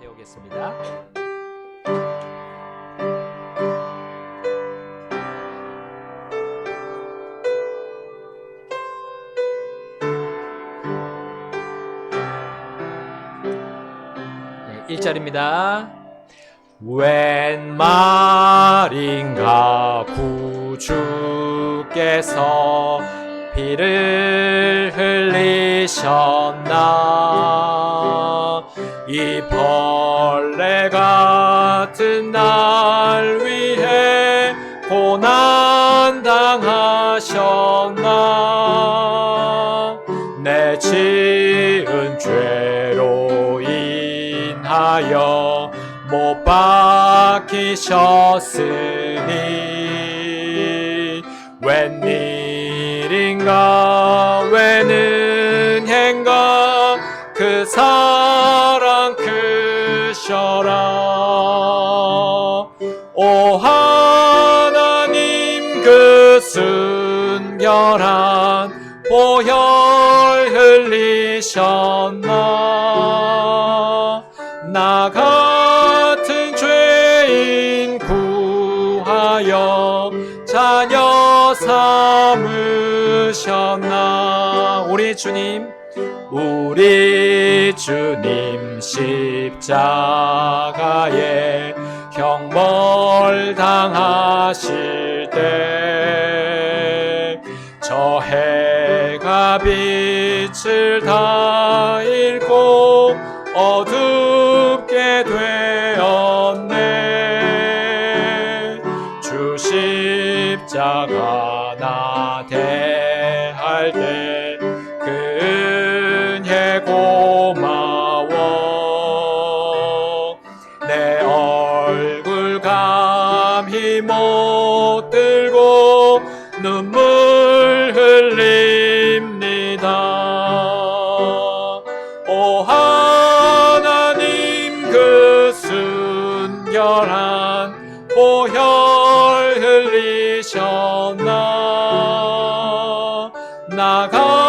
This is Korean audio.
배우겠습니다. 네, 1절입니다. 웬 말인가 구주께서 피를 흘리셨나 이 벌레 같은 날 위해 고난 당하셨나? 내 지은 죄로 인하여 못 박히셨으니 웬일인가 오 하나님 그 순결한 보혈 흘리셨나? 나 같은 죄인 구하여 자녀 삼으셨나? 우리 주님 우리 주님 십자가에 형벌 당하실 때 저 해가 빛을 다 잃고 어둡게 되었네. 주 십자가 나 대할 때 감히 못 들고 눈물 흘립니다. 오 하나님 그 순결한 보혈 흘리셨나 나가